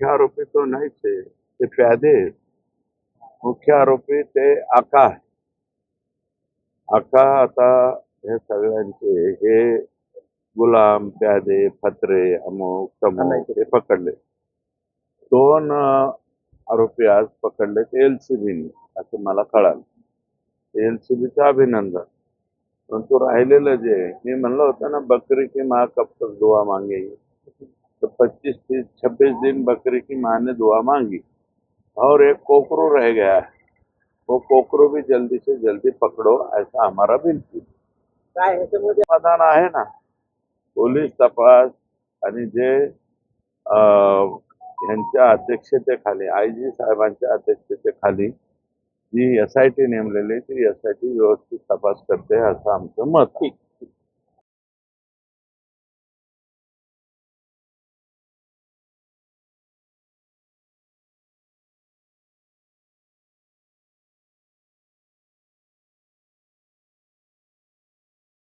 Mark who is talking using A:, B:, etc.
A: मुख्य आरोपी तो नाहीच आहे ते प्यादे आहेत. मुख्य आरोपी ते आका। आहे आका आता हे सगळ्यांचे हे गुलाम प्यादे फत्रे अमुक तमुक हे पकडले दोन आरोपी आज पकडले ते एलसीबीने असं मला कळालं। एलसीबीचं अभिनंदन। परंतु राहिलेलं जे मी म्हणलं होतं ना बकरी की माँ कब तक दुआ तीस छब्बीस दिन बकरी की माँ ने दुआ मांगी और एक कोकरो रह गया है। वो कोकरो भी जल्दी से जल्दी पकड़ो ऐसा हमारा विनती समाधान आहे ना? पोलीस तपास आणि जे यांच्या अध्यक्षतेखाली आय जी साहेबांच्या अध्यक्षतेखाली जी एस आय टी नेमलेली ती एस आय टी व्यवस्थित तपास करते असं आमचं मत आहे.